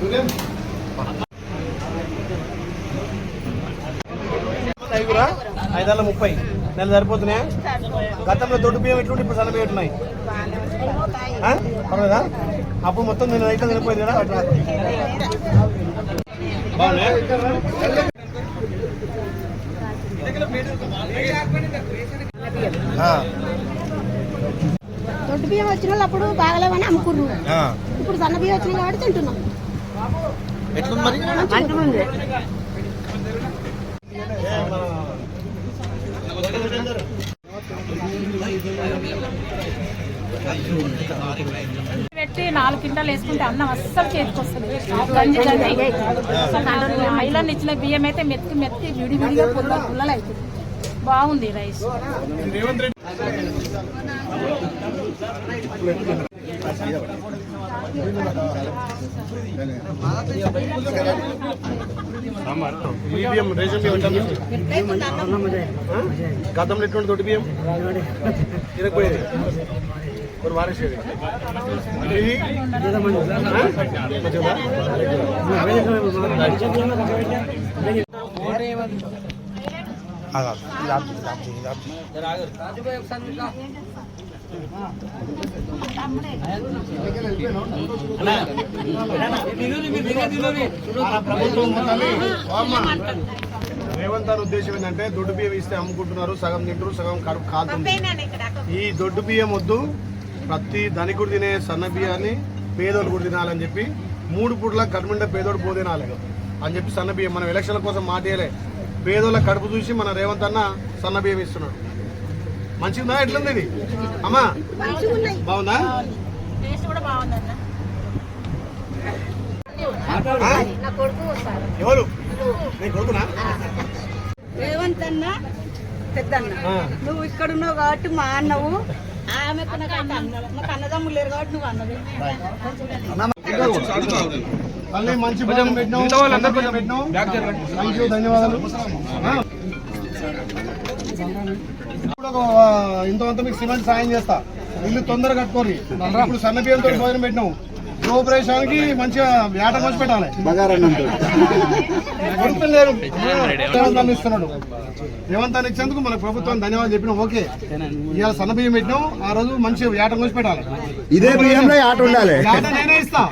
Sulem. ఐదురా? ఐదాళ్ళ ముప్పై. నెల సరిపోతున్నాయా? గతంలో దొడ్డు బియ్యం ఎట్లుంటే ఇప్పుడు సన్న బియ్యం ఎట్లున్నాయి? ఆ? పర్వాలేదా? అప్పుడు మొత్తం నేను రైతులు సరిపోయింది కదా అట్లా. బాగున్నాయా? దొడ్డు బియ్యం వచ్చిన వాళ్ళు అప్పుడు బాగలేవని అమ్ముకుర్రు. ఆ. ఇప్పుడు సన్న బియ్యం వచ్చిన కాబట్టి తింటున్నాం. ఎట్లుంది మరి. పెట్టి నాలుగు కింటాలు వేసుకుంటే అన్నం అస్సలు చేతికొస్తుంది గంజి గంజి. ఇచ్చిన బియ్యం అయితే మెత్తి మెత్తి విడి విడిగా పుల్ల పుల్లలు అవుతుంది బాగుంది రైస్. రేవంత్ రెడ్డి ఈ బియ్యం రేషన్ బియ్యం ఎంత ఆ? గతంలో ఎటువంటి దొడ్డు బియ్యం తినకపోయేది కొన్ని వారేసేది ఇది ఆ? రేవంత్ గారి ఉద్దేశం ఏంటంటే దొడ్డు బియ్యం ఇస్తే అమ్ముకుంటున్నారు సగం తింటారు సగం కడుపు కాలుతుంది. ఈ దొడ్డు బియ్యం వద్దు. ప్రతి ధనికుడు తినే సన్న బియ్యాన్ని పేదోడు కూడా తినాలని చెప్పి మూడు పూట్ల కడుపుండే పేదోడు పో తినాలి అని చెప్పి సన్న బియ్యం మనం ఎలక్షన్ల కోసం మాటేయలే. పేదోళ్ళ కడుపు చూసి మన రేవంత్ అన్న సన్న బియ్యం ఇస్తున్నాడు. మంచిగుందా ఎట్లుంది ఇది? అమ్మా బాగుందా? టేస్ట్ కూడా బాగుందన్న ఆ? నా కొడుకు వస్తారు ఎవరు? నేను కొడుకునా? రేవంత్ అన్న పెద్దన్న. నువ్వు ఇక్కడ ఉన్నావు కాబట్టి మా అన్నవు. ఆమెకు నాకు అంత అన్న నాకు అన్నదమ్ములు లేరు కాబట్టి నువ్వు అన్నది మంచి భోజనం పెట్టినావు. పెట్టినావు. థ్యాంక్ యూ ధన్యవాదాలు. ఇంతవంత మీకు సిమెంట్ సాయం చేస్తా. ఇల్లు తొందరగా కట్టుకోరి ఇప్పుడు సన్న బియ్యంతో భోజనం పెట్టినావు గృహప్రవేశానికి మంచిగా వేట మంచి పెట్టాలి. లేరు. రేవంతాన్ని ఇస్తున్నాడు. రేవంతాన్ని ఇచ్చేందుకు మన ప్రభుత్వం ధన్యవాదాలు చెప్పినాం. ఓకే. ఇవాళ సన్న బియ్యం పెట్టినాం. ఆ రోజు మంచి వేట మంచి పెట్టాలి. ఇదే బియ్యంలో ఆట ఉండాలి. నేనే ఇస్తా.